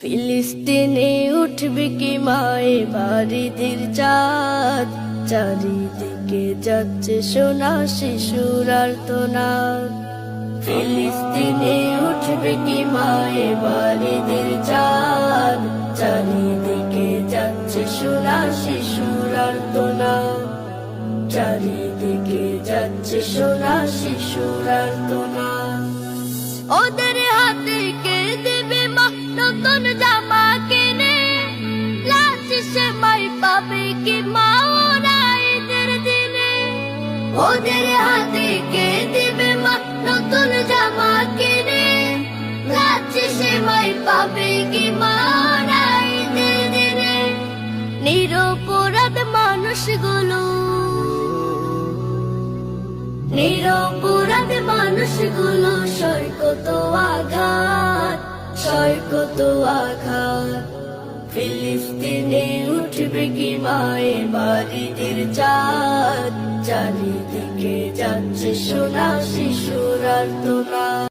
ফিলিস্তিনে উঠবে কি মায়ে বাড়িদের চাঁদ? চারিদিকে যাচ্ছে সোনা শিশুর আর্তনাদ। ফিলিস্তিনে উঠবে কি মায়ে বাড়িদের চাঁদ? চারিদিকে যাচ্ছে সোনা শিশুর আর্তনাদ। চারিদিকে যাচ্ছে সোনা শিশুর আর্তনাদ। ওদের হাতে ওদের হাতে কে দেবে মা? নতুন জামা কিনে। লাশ সে মাই পাবে কি মা? দিনে। নিরপরাধ মানুষগুলো। নিরপরাধ মানুষগুলো, সৈকত আঘাত সৈকত আঘাত। ফিলিস্তিনে উঠবে কি মায়ে বাড়িদের চাঁদ। চারিদিকে যাচ্ছে সোনা শিশুরার আর্তনাদ